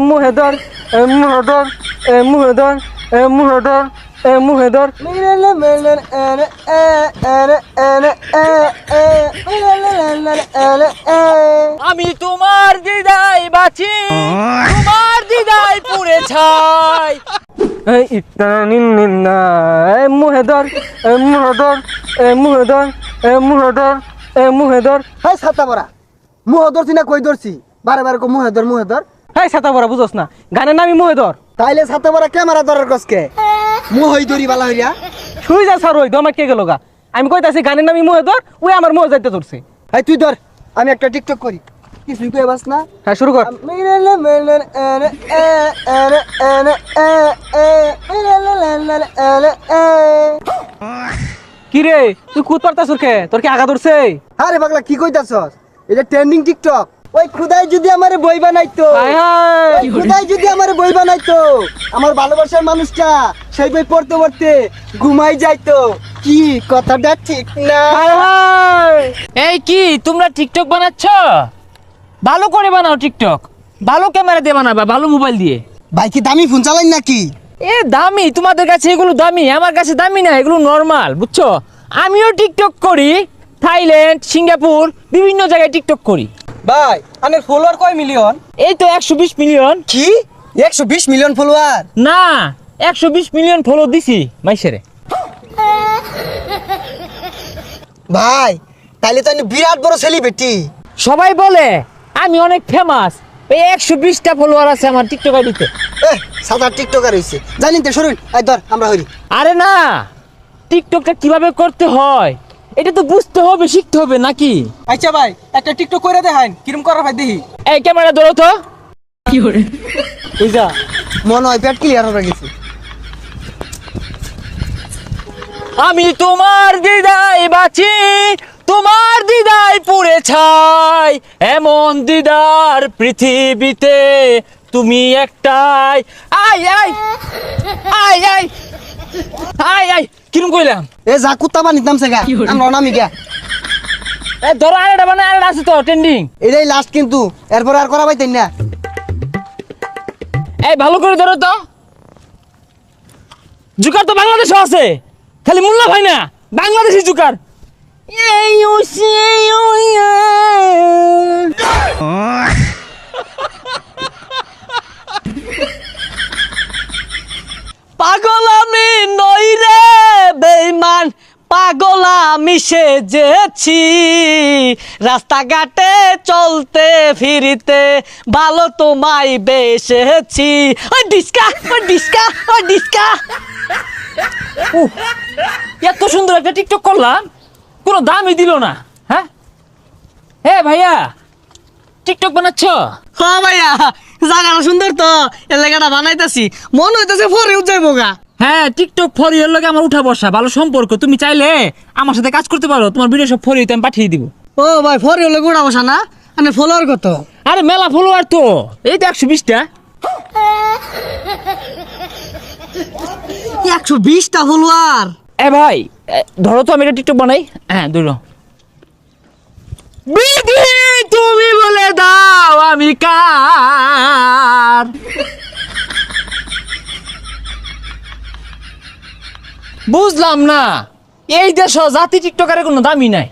মুহেদর এ মুহেদর এ মুহেদর এ মুহেদর এ। মুহেদর আমি তোমার দিদাই বাঁচি তোমার দিদাই পুড়ে ছাই। মুহেদর এ মুহেদর এ মুহেদর এ মুহেদর এ মুহেদর হাই ছাতা পরা মুহ ধরছি না কই ধরছি? বারে বারে কো মুহে ধর মুহে ধর এই ছাতা পরা বুঝোস না। গানের নামই মুহেদর তাইলে ছাতা পরা ক্যামেরা ধরার কসকে মুহই বালা হইয়া। শুই যা স্যার ওই দমা কে গেল গা? আমি কইতাছি গানের নামই মুহেদর ওই আমার মুহে যাইতে ধরছে। হাই তুই ধর আমি একটা টিকটক করি। কিছুই কই বাস না। হ্যাঁ শুরু কর। কি রে তুই কুদ পারতাছ কে? তোর কি আগা ধরছে? আরে পাগলা কি কইতাছস? এটা ট্রেন্ডিং টিকটক ওই খুদাই যদি আমারে বই বানাইতো খুদাই যদি আমারে বই বানাইতো আমার ভালোবাসার মানুষটা সেই বই পড়তে পড়তে ঘুমাই যাইতো। কি কথাটা ঠিক না? এই কি তোমরা টিকটক বানাচ্ছ? ভালো করে বানাও টিকটক। ভালো ক্যামেরা দিয়ে বানাবা ভালো মোবাইল দিয়ে। ভাই কি দামি ফোন চালাই নাকি? এ দামি। তোমাদের কাছে এগুলো দামি আমার কাছে দামি না এগুলো নর্মাল বুঝছ? আমিও টিকটক করি থাইল্যান্ড সিঙ্গাপুর বিভিন্ন জায়গায় টিকটক করি। ভাই আনের ফলোয়ার কয় মিলিয়ন এই তো একশো বিশ মিলিয়ন কি? একশো বিশ মিলিয়ন ফলোয়ার না একশো বিশ মিলিয়ন ফলো দিছি মাইসেরে। ভাই তাইলে তো বিরাট বড় সেলিব্রিটি সবাই বলে আমি অনেক ফেমাস এই একশো বিশটা ফলোয়ার আছে আমার টিকটক আইডিতে। এ সাদা টিকটকার হইছে। জানিন তো শুনুন ধর আমরা হইরি। আরে না টিকটকটা কীভাবে করতে হয়? এটা তো বুঝতে হবে শিখতে হবে নাকি? আচ্ছা ভাই একটা টিকটক করে দেখাইন কিরম করার ভাই দেখি। এই ক্যামেরা ধরো তো। কি এই যা মনে হয় পেট ক্লিয়ার হয়ে গেছে। আমি তোমার দিদাই বাঁচি তোমার দিদাই পুড়ে ছাই। এমন দিদার পৃথিবীতে তুমি একটাই। আই আই আই আই। আই আই কিরম কইলাম? এ যা কুত্তা বানিত নামছে গা আমরা নামি গা এ ধরো আরেকটা আরেকটা আছে তো ট্রেন্ডিং এটাই লাস্ট কিন্তু এরপর আর করা পাইতেন না। এই ভালো করে ধরো তো। জুকার তো বাংলাদেশও আছে। খালি মোল্লা ভাই না বাংলাদেশি জুকার। এই। পাগল আমি নই রে বেইমান পাগল আমি সেজেছি রাস্তাঘাটে চলতে ফিরিতে ভালো তোমায় বেসেছি। ওই ডিস্কা ওই ডিস্কা ওই ডিস্কা। এত সুন্দর একটা টিকটক করলাম, কোনো দামই দিল না হ্যাঁ? হে ভাইয়া, টিকটক বানাচ্ছ? হ ভাইয়া, জায়গাটা সুন্দর তো, এলাকাটা বানাইতাছি, মন হইতেছে পরে যাইবো গা হ্যাঁ টিকটক ফর ইয়ের লগে আমার উঠা বসা ভালো সম্পর্ক। তুমি চাইলে আমার সাথে কাজ করতে পারো তোমার ভিডিও সব ফরিয়ে আমি পাঠিয়ে দিব। ও ভাই পরে হলে গোড়া বসা না? মানে ফলোয়ার কত? আরে মেলা ফলোয়ার তো। এই তো একশো বিশটা। একশো বিশটা ফলোয়ার এ ভাই ধরো তো আমি এটা টিকটক বানাই। হ্যাঁ ধরো। বিধি তুমি বলে দাও আমি কার? বুঝলাম না। এই দেশ জাতি টিকটকারের কোনো দামই নাই।